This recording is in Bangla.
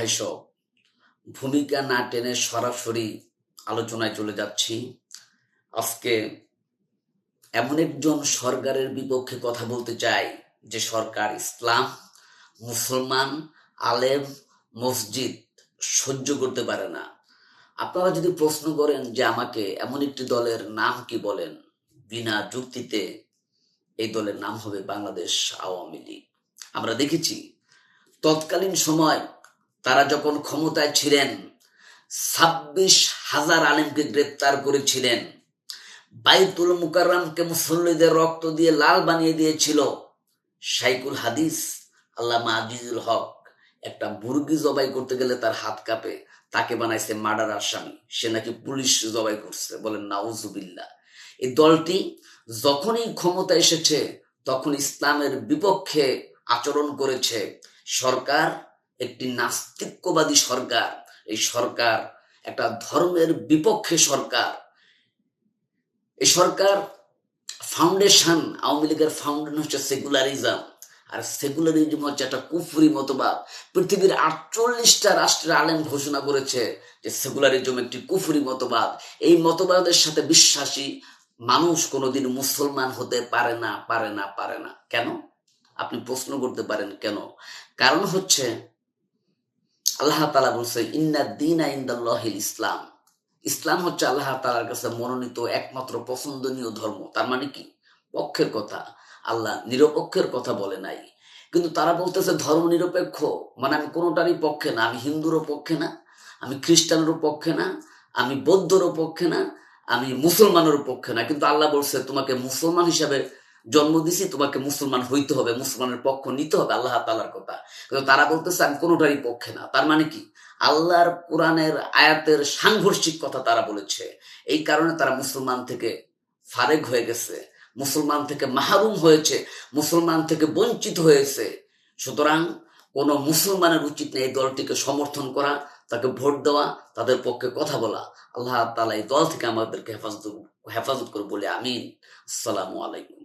ভাই সব ভূমিকা না টেনে সরাসরি আলোচনায় চলে যাচ্ছি। আজকে এমন একজন সরকারের বিপক্ষে কথা বলতে চাই, যে সরকার ইসলাম, মুসলমান, আলেম, মসজিদ সহ্য করতে পারে না। আপনারা যদি প্রশ্ন করেন যে আমাকে এমন একটি দলের নাম কি বলেন, বিনা যুক্তিতে এই দলের নাম হবে বাংলাদেশ আওয়ামী লীগ। আমরা দেখেছি, তৎকালীন সময় তারা যখন ক্ষমতায় ছিলেন, ছাব্বিশ হাজার আলেমকে গ্রেপ্তার করেছিলেন। বাইতুল মুকাররামকে মুসল্লিদের রক্ত দিয়ে লাল বানিয়ে দিয়েছিল শাইকুল হাদিস, আল্লামা আজিজুল হক। একটা মুরগি জবাই করতে গেলে তার হাত কাঁপে, তাকে বানাইছে মার্ডার আসামি সে নাকি পুলিশ জবাই করছে, বলেন নাউজুবিল্লা এই দলটি যখনই ক্ষমতা এসেছে, তখন ইসলামের বিপক্ষে আচরণ করেছে। সরকার একটি নাস্তিক্যবাদী সরকার। এই সরকার একটা ধর্মের বিপক্ষে সরকার। এই সরকার ফাউন্ডেশন আওয়ামী লীগের ফাউন্ডেশন হচ্ছে সেকুলারিজম আর সেকুলারিজম হচ্ছে একটা কুফরি মতবাদ। পৃথিবীর আটচল্লিশটা রাষ্ট্রের আলেম ঘোষণা করেছে যে সেকুলারিজম একটি কুফরি মতবাদ। এই মতবাদের সাথে বিশ্বাসী মানুষ কোনোদিন মুসলমান হতে পারে না পারে না পারে না। কেন? আপনি প্রশ্ন করতে পারেন কেন? কারণ হচ্ছে আল্লাহ তালা বলছে, ইন্না দিন ইন্দাল্লাহিল ইসলাম। ইসলাম হচ্ছে আল্লাহ তালার কাছে মনোনীত একমাত্র পছন্দনীয় ধর্ম। তার মানে কি? পক্ষের কথা। আল্লাহ নিরপেক্ষের কথা বলে নাই। কিন্তু তারা বলতেছে, ধর্ম নিরপেক্ষ। মানে আমি কোনোটারই পক্ষে না। আমি হিন্দুরও পক্ষে না, আমি খ্রিস্টানেরও পক্ষে না, আমি বৌদ্ধরও পক্ষে না, আমি মুসলমানের পক্ষে না। কিন্তু আল্লাহ বলছে, তোমাকে মুসলমান হিসাবে জন্ম দিছি, তোমাকে মুসলমান হইতে হবে, মুসলমানের পক্ষ নিতে হবে আল্লাহ তালার কথা। কিন্তু তারা বলতেছে, আমি কোনোটারই পক্ষে না। তার মানে কি? আল্লাহর কোরআনের আয়াতের সাংঘর্ষিক কথা তারা বলেছে। এই কারণে তারা মুসলমান থেকে ফারেক হয়ে গেছে, মুসলমান থেকে মাহরুম হয়েছে, মুসলমান থেকে বঞ্চিত হয়েছে। সুতরাং কোন মুসলমানের উচিত নেই এই দলটিকে সমর্থন করা, তাকে ভোট দেওয়া, তাদের পক্ষে কথা বলা। আল্লাহ তালা এই দল থেকে আমাদেরকে হেফাজত হেফাজত করে বলে আমিন। আসসালামু আলাইকুম।